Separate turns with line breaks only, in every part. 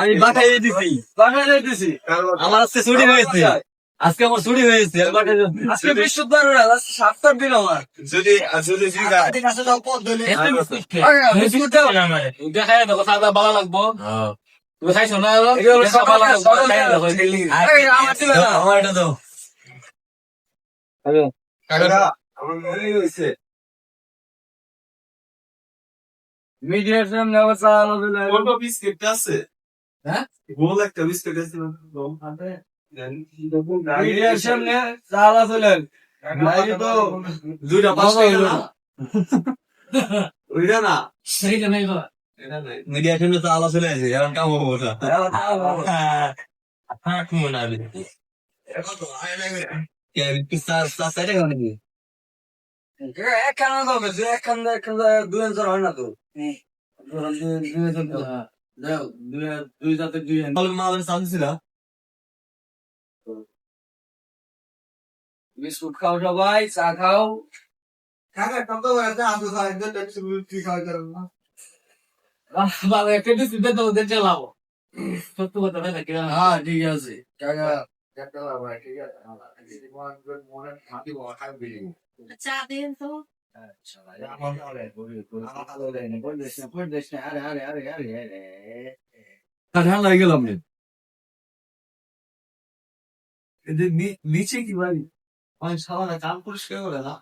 আমি বাসায় দিছি।
বাসায় যাইতেছি।
আমার আজকে ছুটি হয়েছে। আজকে আমার ছুটি হয়েছে।
আজকে বৃহস্পতিবার আজকে সাতটার দিন আমার।
যদি যদি
দেখাই দেখো সাদা ভালো লাগবো। তুমি খাইছো না
এগুলো
দেখা
সকাল
মিডিয়ার সামনে আবার চালানো দিলে
অল্প বিস্কিট আছে
হ্যাঁ?
গোল একটা বিস্কিট আছে না
মিডিয়ার সামনে চলেন
নাই তো দুইটা পাঁচ টাকা না ওইটা না
সেইটা নাই তো
এটা নাই
মিডিয়া সামনে তো আলো চলে আসে এখন কাম হব ওটা হ্যাঁ মনে হবে
এখন তো আয় লাগবে
কে চার চার সাইডে কেমন নাকি
একখান হবে যে একখান একখান দুই হাজার হয় না তো? দুই হাজার দুই জাতের দুই
মাল মাল ছিল
বিস্কুট খাও সবাই চা খাও হ্যাঁ ঠিক আছে।
মনে মনে বড়
চা দিন তো
গেলাম
নিচে কি ভাই আমি সারা কাম পরিষ্কার করে না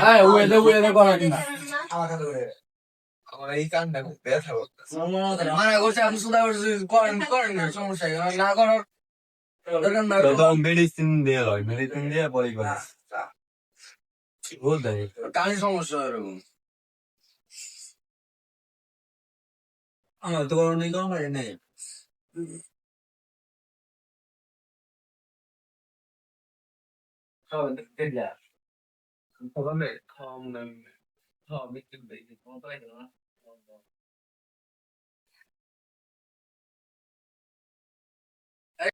হ্যাঁ ওয়েদে ওয়েদে করা কিনা
আমার কাছে আমার এই কানটা খুব ব্যথা করতেছে
মানে করছে আপনি সুদা করেন করেন না সমস্যা। না করার
মেডিসিন দিয়ে হয় মেডিসিন দিয়ে পরে করে
সমস্যা এরকম।
আমার তো কোনো নেই। কোনো নেই
খাওয়াম খাওয়া